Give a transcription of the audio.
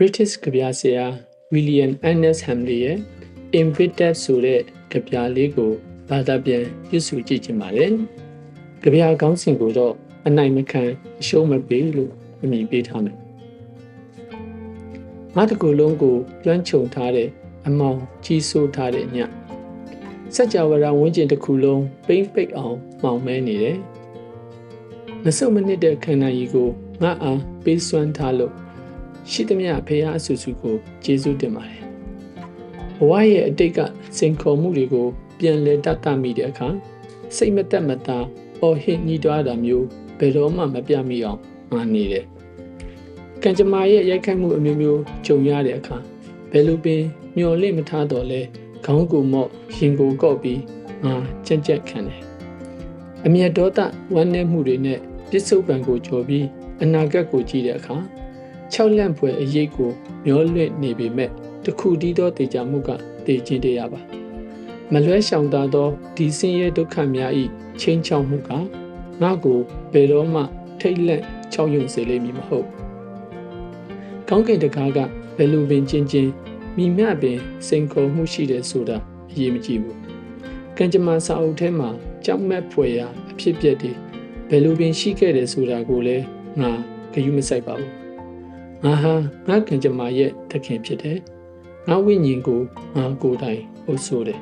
British ကဗျာဆရာ William Ernest Hamley ရဲ့ Invictus ဆိုတဲ့ကဗျာလေးကိုဘာသာပြန်ပြုစုကြည့်ချင်ပါတယ်။ကဗျာကောင်းစဉ်ကိုတော့အနိုင်မခံအရှုံးမပေးလို့အမည်ပေးထားမယ်။ငါတကူလုံးကိုလွှမ်းခြုံထားတဲ့အမောင်ကြီးဆိုးထားတဲ့ညစัจ java ရာဝန်းကျင်တစ်ခုလုံးပိမ့်ပိတ်အောင်မှောင်မဲနေတယ်။နှစုတ်မနစ်တဲ့ခန္ဓာကြီးကိုငါအားပေးစွမ်းထားလို့ ရှိသမျှဖေဟာအဆူဆူကိုကျေးဇူးတင်ပါတယ်။ဘဝရဲ့အတိတ်ကစိန်ခေါ်မှုတွေကို ပြန်လဲတတ်တမိတဲ့အခါစိတ်မသက်မသာအော်ဟစ်ညှိတွားတာမျိုးဘယ်တော့မှမပြမိအောင်ငါနေတယ်။ကံကြမ္မာရဲ့ရိုက်ခတ်မှုအမျိုးမျိုးကြုံရတဲ့အခါဘယ်လိုပင်မျော်လင့်မထားတော့လဲခေါင်းကိုမော့ရင်ကိုကော့ပြီးငါကြက်ကြက်ခံတယ်။အမျက်ဒေါသဝမ်းနည်းမှုတွေနဲ့ပြစ္ဆုတ်ပံကိုကြော်ပြီးအနာဂတ်ကိုကြည့်တဲ့အခါ ၆လန့်ဖွယ်အရေးကိုမျောလွင့်နေပေမဲ့တခုတည်းသောတေချာမှုကတည်ခြင်းတရားပါမလွဲရှောင်သာသောဒီဆင်းရဲဒုက္ခများဤချင်းချောက်မှုကငါ့ကိုဘယ်တော့မှထိတ်လက်ချောက်ယွံ့စေလိမ့်မည်မဟုတ်ကောင်းကင်တကားကဘယ်လိုပင်ချင်းချင်းမိမြပင်စိန်ခေါ်မှုရှိတယ်ဆိုတာအရေးမကြီးဘူးကံကြမ္မာစာအုပ်ထဲမှာကြောက်မက်ဖွယ်ရာအဖြစ်အပျက်တွေဘယ်လိုပင်ရှိခဲ့တယ်ဆိုတာကိုလည်းငါဂရုမစိုက်ပါဘူး ငါဟာငါကံကြမ္မာရဲ့တခင်ဖြစ်တယ်ငါဝိညာဉ်ကိုငါကိုယ်တိုင်ဟုတ်ဆိုတယ်